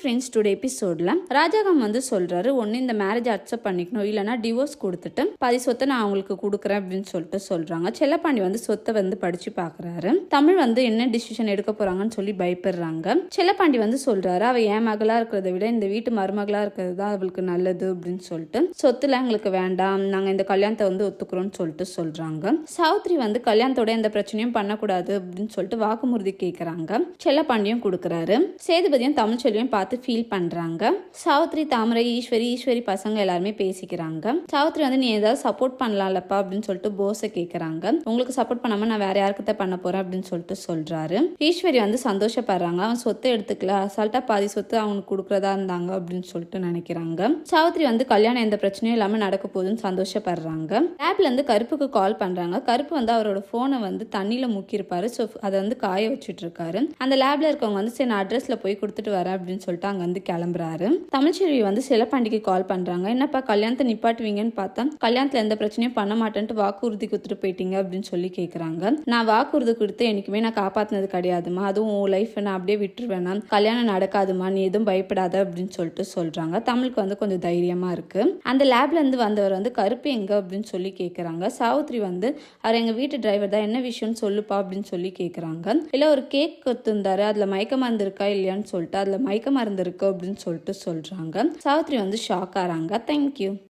Friends today எபிசோடில் ராஜாகம் வந்து சொல்கிறாரு ஒன்று இந்த மேரேஜ் அக்செப்ட் பண்ணிக்கணும் இல்லைனா டிவோர்ஸ் கொடுத்துட்டு பாதி சொத்தை நான் அவங்களுக்கு கொடுக்குறேன் அப்படின்னு சொல்லிட்டு சொல்கிறாங்க செல்லப்பாண்டி வந்து சொத்தை வந்து படித்து பார்க்குறாரு தமிழ் வந்து என்ன டிசிஷன் எடுக்க போகிறாங்கன்னு சொல்லி பயப்படுறாங்க. செல்லப்பாண்டி வந்து சொல்கிறாரு அவள் என் மகளாக இருக்கிறத விட இந்த வீட்டு மருமகளாக இருக்கிறது தான் அவளுக்கு நல்லது அப்படின்னு சொல்லிட்டு. சொத்துல எங்களுக்கு வேண்டாம் நாங்கள் இந்த கல்யாணத்தை வந்து ஒத்துக்கிறோம்னு சொல்லிட்டு சொல்கிறாங்க சாவித்ரி வந்து கல்யாணத்தோட எந்த பிரச்சனையும் பண்ணக்கூடாது அப்படின்னு சொல்லிட்டு வாக்குறுதி கேட்குறாங்க செல்லப்பாண்டியும் கொடுக்குறாரு. சேதுபதியும் தமிழ்ச்செல்வியும் பார்த்து ஃபீல் பண்ணுறாங்க சாவித்ரி தாமரை ஈஸ்வரி ஈஸ்வரி பசங்க எல்லாருமே பேசிக்கிறாங்க. சாவித்ரி வந்து நீ ஏதாவது சப்போர்ட் பண்ணலாம்லப்பா அப்படின்னு சொல்லிட்டு போஸை கேட்குறாங்க உங்களுக்கு சப்போர்ட் பண்ணாம நான் வேற யாருக்கிட்ட பண்ண போறேன் அப்படின்னு சொல்லிட்டு சொல்றாரு. ஈஸ்வரி வந்து சந்தோஷப்படுறாங்க. அவன் சொத்தை எடுத்துக்கல. அசால்ட்டா பாதி சொத்து அவனுக்கு கொடுக்குறதா இருந்தாங்க அப்படின்னு சொல்லிட்டு நினைக்கிறாங்க. சாவித்ரி வந்து கல்யாணம் எந்த பிரச்சனையும் இல்லாம நடக்க போகுதுன்னு சந்தோஷப்படுறாங்க. லேப்லேருந்து கருப்புக்கு கால் பண்றாங்க. கருப்பு வந்து அவரோட போனை வந்து தண்ணியில முக்கியிருப்பாரு. ஸோ அதை வந்து காய வச்சுட்டு இருக்காரு. அந்த லேப்ல இருக்கவங்க வந்து சரி நான் அட்ரஸ்ல போய் கொடுத்துட்டு வரேன் அப்படின்னு சொல்லிட்டு அங்க வந்து கிளம்புறாரு. தமிழ்ச்செல்வி வந்து சில பாண்டிக்கு கால் பண்றாங்க. என்னப்பா கல்யாணத்தை நிப்பாட்டுவீங்கன்னு பார்த்தா கல்யாணத்துல எந்த பிரச்சனையும் பண்ண மாட்டேன்ட்டு வாக்குறுதி கொடுத்துட்டு போயிட்டீங்க அப்படின்னு சொல்லி கேட்குறாங்க நான் வாக்குறுதி கொடுத்து எனக்குமே நான் காப்பாற்றினது கிடையாதுமா. அதுவும் உன் லைஃப் நான் அப்படியே விட்டுருவேனா. கல்யாணம் நடக்காதுமா. நீ எதுவும் பயப்படாத அப்படின்னு சொல்லிட்டு சொல்றாங்க. தமிழுக்கு வந்து கொஞ்சம் தைரியமா இருக்கு. அந்த லேப்ல இருந்து வந்தவர் வந்து கருப்பு எங்க? அப்படின்னு சொல்லி கேட்குறாங்க சாவித்ரி வந்து அவர் எங்க வீட்டு டிரைவர் தான். என்ன விஷயம்னு சொல்லுப்பா. அப்படின்னு சொல்லி கேட்குறாங்க இல்லை ஒரு கேக் கொத்துந்தாரு அதில் மயக்க மருந்து இருக்கா இல்லையான்னு சொல்லிட்டு அதில் மயக்க மருந்து இருக்கு அப்படின்னு சொல்லிட்டு சொல்றாங்க. சாவித்ரி வந்து ஷாக் ஆறாங்க. தேங்க்யூ